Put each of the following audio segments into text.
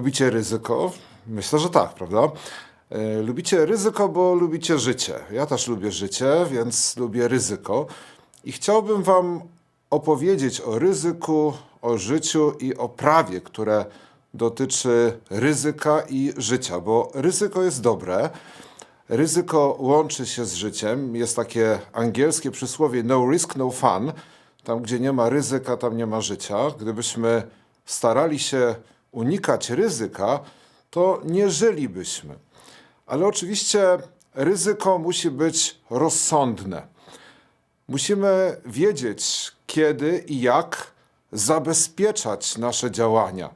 Lubicie ryzyko? Myślę, że tak, prawda? E, Lubicie ryzyko, bo lubicie życie. Ja też lubię życie, więc lubię ryzyko. I chciałbym Wam opowiedzieć o ryzyku, o życiu i o prawie, które dotyczy ryzyka i życia, bo ryzyko jest dobre. Ryzyko łączy się z życiem. Jest takie angielskie przysłowie no risk, no fun. Tam, gdzie nie ma ryzyka, tam nie ma życia. Gdybyśmy starali się unikać ryzyka, to nie żylibyśmy. Ale oczywiście ryzyko musi być rozsądne. Musimy wiedzieć, kiedy i jak zabezpieczać nasze działania.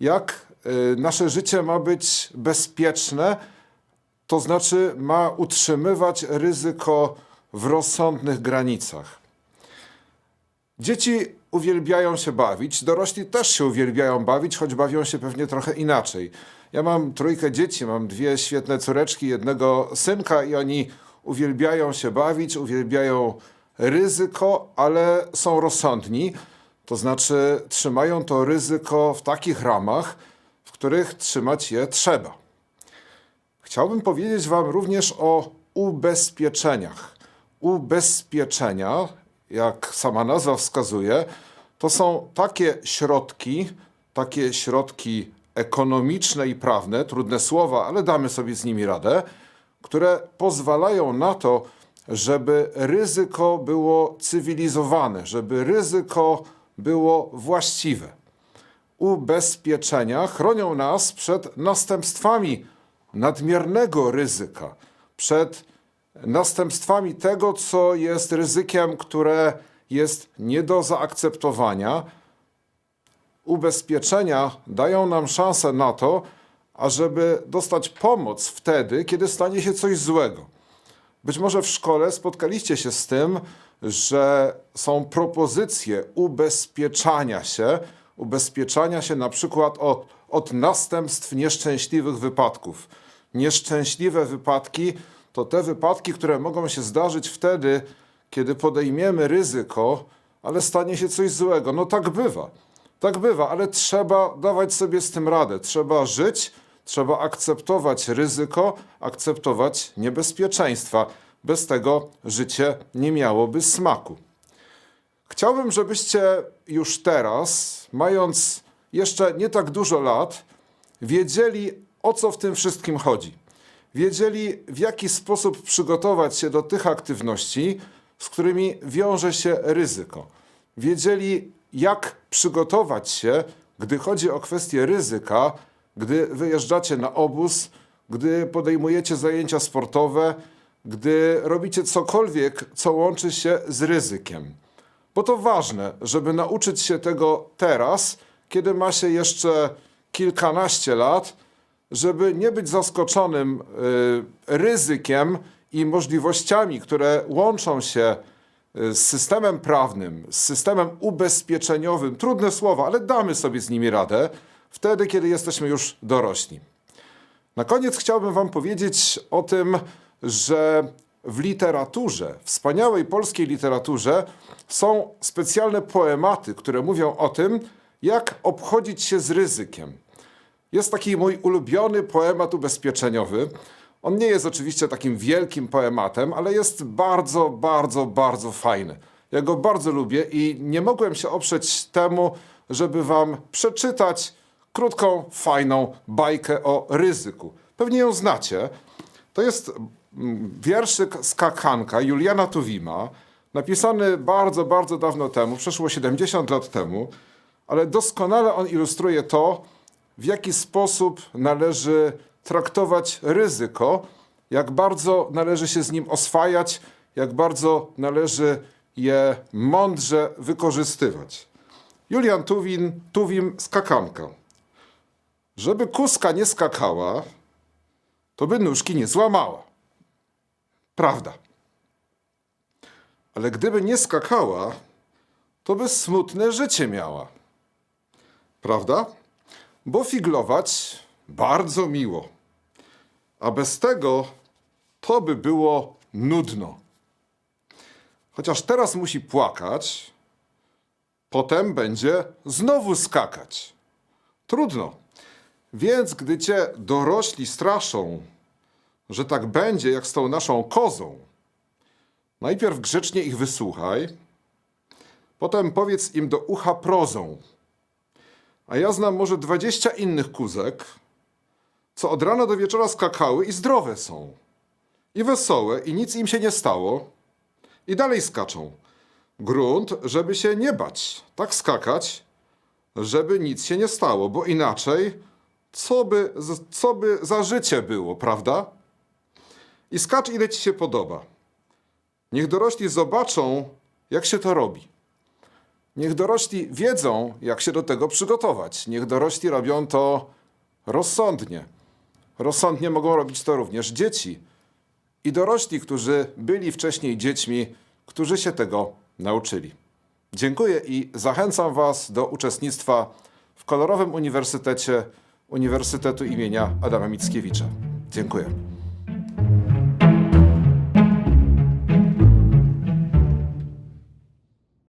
Jak y, nasze życie ma być bezpieczne, to znaczy ma utrzymywać ryzyko w rozsądnych granicach. Dzieci uwielbiają się bawić, dorośli też się uwielbiają bawić, choć bawią się pewnie trochę inaczej. Ja mam trójkę dzieci, mam dwie świetne córeczki, jednego synka i oni uwielbiają się bawić, uwielbiają ryzyko, ale są rozsądni. To znaczy trzymają to ryzyko w takich ramach, w których trzymać je trzeba. Chciałbym powiedzieć Wam również o ubezpieczeniach. Ubezpieczenia, jak sama nazwa wskazuje, to są takie środki, takie środki ekonomiczne i prawne, trudne słowa, ale damy sobie z nimi radę, które pozwalają na to, żeby ryzyko było cywilizowane, żeby ryzyko było właściwe. Ubezpieczenia chronią nas przed następstwami nadmiernego ryzyka, przed następstwami tego, co jest ryzykiem, które jest nie do zaakceptowania. Ubezpieczenia dają nam szansę na to, ażeby dostać pomoc wtedy, kiedy stanie się coś złego. Być może w szkole spotkaliście się z tym, że są propozycje ubezpieczania się, ubezpieczania się na przykład od, od następstw nieszczęśliwych wypadków. Nieszczęśliwe wypadki to te wypadki, które mogą się zdarzyć wtedy, kiedy podejmiemy ryzyko, ale stanie się coś złego. No tak bywa. Tak bywa, ale trzeba dawać sobie z tym radę. Trzeba żyć, trzeba akceptować ryzyko, akceptować niebezpieczeństwa. Bez tego życie nie miałoby smaku. Chciałbym, żebyście już teraz, mając jeszcze nie tak dużo lat, wiedzieli, o co w tym wszystkim chodzi. Wiedzieli, w jaki sposób przygotować się do tych aktywności, z którymi wiąże się ryzyko. Wiedzieli, jak przygotować się, gdy chodzi o kwestie ryzyka, gdy wyjeżdżacie na obóz, gdy podejmujecie zajęcia sportowe, gdy robicie cokolwiek, co łączy się z ryzykiem. Bo to ważne, żeby nauczyć się tego teraz, kiedy ma się jeszcze kilkanaście lat, żeby nie być zaskoczonym y, ryzykiem i możliwościami, które łączą się y, z systemem prawnym, z systemem ubezpieczeniowym. Trudne słowa, ale damy sobie z nimi radę wtedy, kiedy jesteśmy już dorośli. Na koniec chciałbym Wam powiedzieć o tym, że w literaturze, wspaniałej polskiej literaturze, są specjalne poematy, które mówią o tym, jak obchodzić się z ryzykiem. Jest taki mój ulubiony poemat ubezpieczeniowy. On nie jest oczywiście takim wielkim poematem, ale jest bardzo, bardzo, bardzo fajny. Ja go bardzo lubię i nie mogłem się oprzeć temu, żeby wam przeczytać krótką, fajną bajkę o ryzyku. Pewnie ją znacie. To jest mm, wierszyk Skakanka Juliana Tuwima, napisany bardzo, bardzo dawno temu, przeszło 70 lat temu, ale doskonale on ilustruje to, w jaki sposób należy traktować ryzyko, jak bardzo należy się z nim oswajać, jak bardzo należy je mądrze wykorzystywać. Julian Tuwim, Tuwim skakanka. Żeby kuska nie skakała, to by nóżki nie złamała. Prawda. Ale gdyby nie skakała, to by smutne życie miała. Prawda? Bo figlować bardzo miło. A bez tego to by było nudno. Chociaż teraz musi płakać, potem będzie znowu skakać. Trudno. Więc gdy cię dorośli straszą, że tak będzie jak z tą naszą kozą, najpierw grzecznie ich wysłuchaj, potem powiedz im do ucha prozą. A ja znam może dwadzieścia innych kuzek, co od rana do wieczora skakały i zdrowe są. I wesołe, i nic im się nie stało. I dalej skaczą. Grunt, żeby się nie bać. Tak skakać, żeby nic się nie stało, bo inaczej co by, co by za życie było, prawda? I skacz ile ci się podoba. Niech dorośli zobaczą, jak się to robi. Niech dorośli wiedzą, jak się do tego przygotować. Niech dorośli robią to rozsądnie. Rozsądnie mogą robić to również dzieci i dorośli, którzy byli wcześniej dziećmi, którzy się tego nauczyli. Dziękuję i zachęcam Was do uczestnictwa w kolorowym uniwersytecie Uniwersytetu imienia Adama Mickiewicza. Dziękuję.